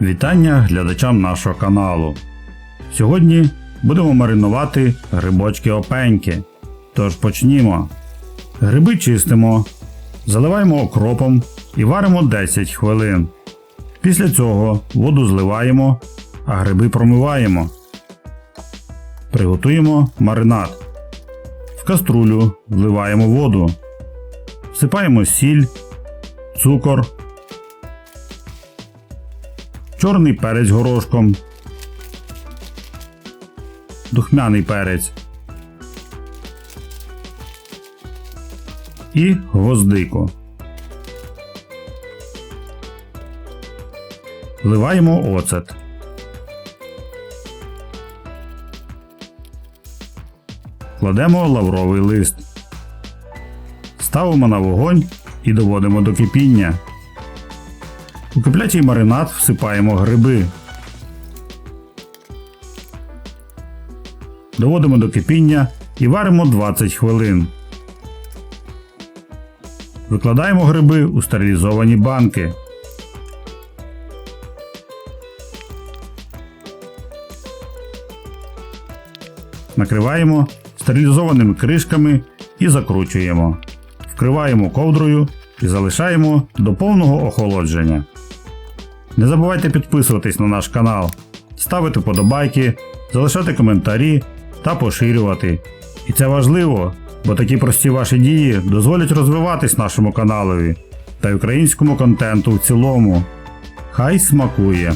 Вітання глядачам нашого каналу. Сьогодні будемо маринувати грибочки опеньки. Тож почнімо. Гриби чистимо, заливаємо окропом і варимо 10 хвилин. Після цього воду зливаємо, а гриби промиваємо. Приготуємо маринад. В каструлю вливаємо воду. Всипаємо сіль, цукор, чорний перець горошком, духмяний перець і гвоздику. Вливаємо оцет. Кладемо лавровий лист. Ставимо на вогонь і доводимо до кипіння. У киплячий маринад всипаємо гриби. Доводимо до кипіння і варимо 20 хвилин. Викладаємо гриби у стерилізовані банки. Накриваємо стерилізованими кришками і закручуємо. Вкриваємо ковдрою і залишаємо до повного охолодження. Не забувайте підписуватись на наш канал, ставити подобайки, залишати коментарі та поширювати. І це важливо, бо такі прості ваші дії дозволять розвиватись нашому каналові та українському контенту в цілому. Хай смакує!